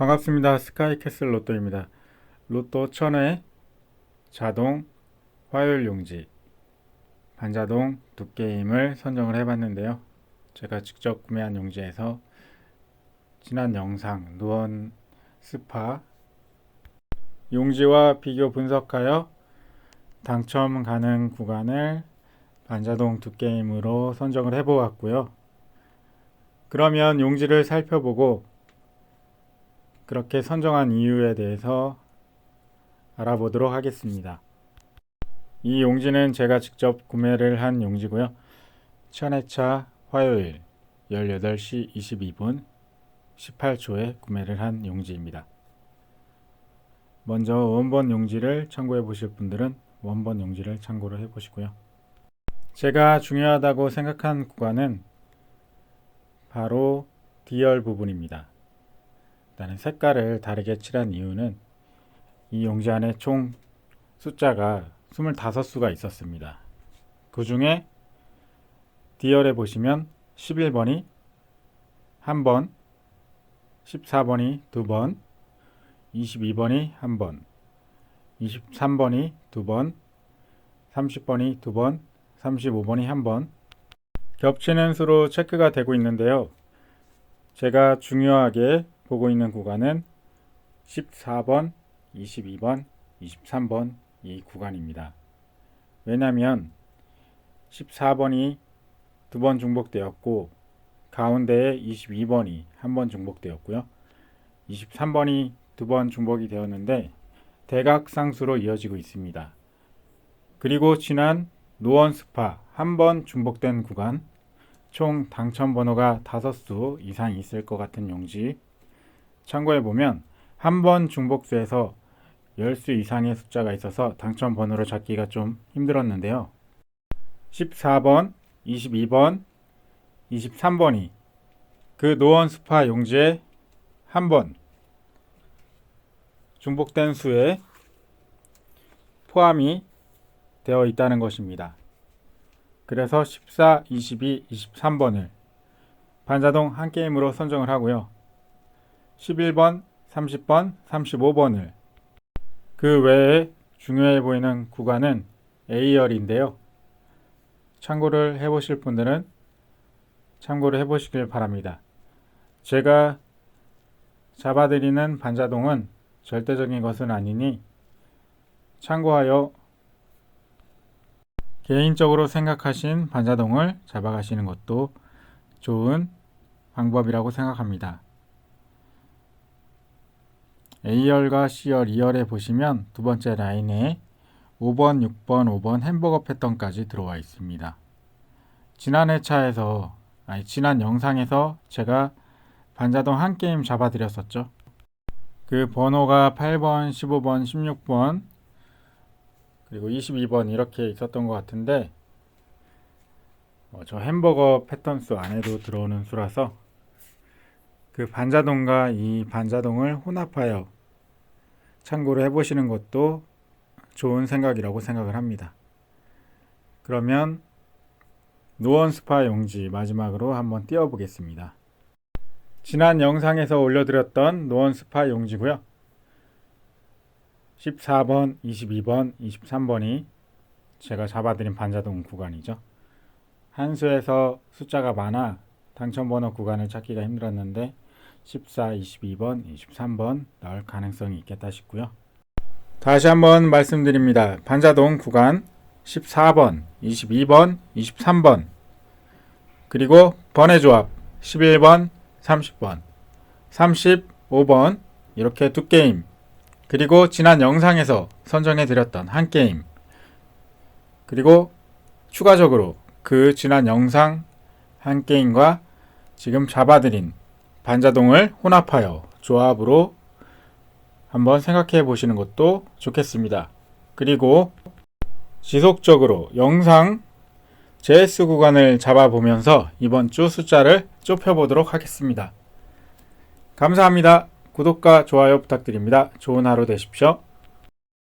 반갑습니다. 스카이캐슬 로또입니다. 로또 천회 자동 화요일 용지 반자동 두 게임을 선정을 해봤는데요. 제가 직접 구매한 용지에서 지난 영상 누원 스파 용지와 비교 분석하여 당첨 가능 구간을 반자동 두 게임으로 선정을 해보았고요. 그러면 용지를 살펴보고 그렇게 선정한 이유에 대해서 알아보도록 하겠습니다. 이 용지는 제가 직접 구매를 한 용지고요. 천회차 화요일 18시 22분 18초에 구매를 한 용지입니다. 먼저 원본 용지를 참고해 보실 분들은 원본 용지를 참고를 해 보시고요. 제가 중요하다고 생각한 구간은 바로 D열 부분입니다. 일단은 색깔을 다르게 칠한 이유는 이 용지 안에 총 숫자가 25수가 있었습니다. 그 중에 D열에 보시면 11번이 한 번, 14번이 두 번, 22번이 한 번, 23번이 두 번, 30번이 두 번, 35번이 한 번, 겹치는 수로 체크가 되고 있는데요. 제가 중요하게 보고 있는 구간은 14번, 22번, 23번 이 구간입니다. 왜냐하면 14번이 두 번 중복되었고 가운데에 22번이 한 번 중복되었고요. 23번이 두 번 중복이 되었는데 대각상수로 이어지고 있습니다. 그리고 지난 노원 스파 한 번 중복된 구간 총 당첨 번호가 5수 이상 있을 것 같은 용지 참고해 보면 한 번 중복수에서 10수 이상의 숫자가 있어서 당첨 번호를 잡기가 좀 힘들었는데요. 14번, 22번, 23번이 그 노원 스파 용지에 한 번 중복된 수에 포함이 되어 있다는 것입니다. 그래서 14, 22, 23번을 반자동 한 게임으로 선정을 하고요. 11번, 30번, 35번을 그 외에 중요해 보이는 구간은 A열인데요. 참고를 해보실 분들은 참고를 해보시길 바랍니다. 제가 잡아드리는 반자동은 절대적인 것은 아니니 참고하여 개인적으로 생각하신 반자동을 잡아가시는 것도 좋은 방법이라고 생각합니다. A열과 C열, 2열에 보시면 두 번째 라인에 5번, 6번, 5번 햄버거 패턴까지 들어와 있습니다. 지난 회차에서, 아니, 지난 영상에서 제가 반자동 한 게임 잡아드렸었죠. 그 번호가 8번, 15번, 16번, 그리고 22번 이렇게 있었던 것 같은데, 어, 저 햄버거 패턴 수 안에도 들어오는 수라서 그 반자동과 이 반자동을 혼합하여 참고를 해보시는 것도 좋은 생각이라고 생각을 합니다. 그러면 노원 스파 용지 마지막으로 한번 띄워보겠습니다. 지난 영상에서 올려드렸던 노원 스파 용지고요. 14번, 22번, 23번이 제가 잡아드린 반자동 구간이죠. 한 수에서 숫자가 많아 당첨번호 구간을 찾기가 힘들었는데 14, 22번, 23번 나올 가능성이 있겠다 싶고요. 다시 한번 말씀드립니다. 반자동 구간 14번, 22번, 23번 그리고 번외 조합 11번, 30번, 35번 이렇게 두 게임 그리고 지난 영상에서 선정해 드렸던 한 게임 그리고 추가적으로 그 지난 영상 한 게임과 지금 잡아드린 반자동을 혼합하여 조합으로 한번 생각해 보시는 것도 좋겠습니다. 그리고 지속적으로 영상 JS 구간을 잡아보면서 이번 주 숫자를 좁혀보도록 하겠습니다. 감사합니다. 구독과 좋아요 부탁드립니다. 좋은 하루 되십시오.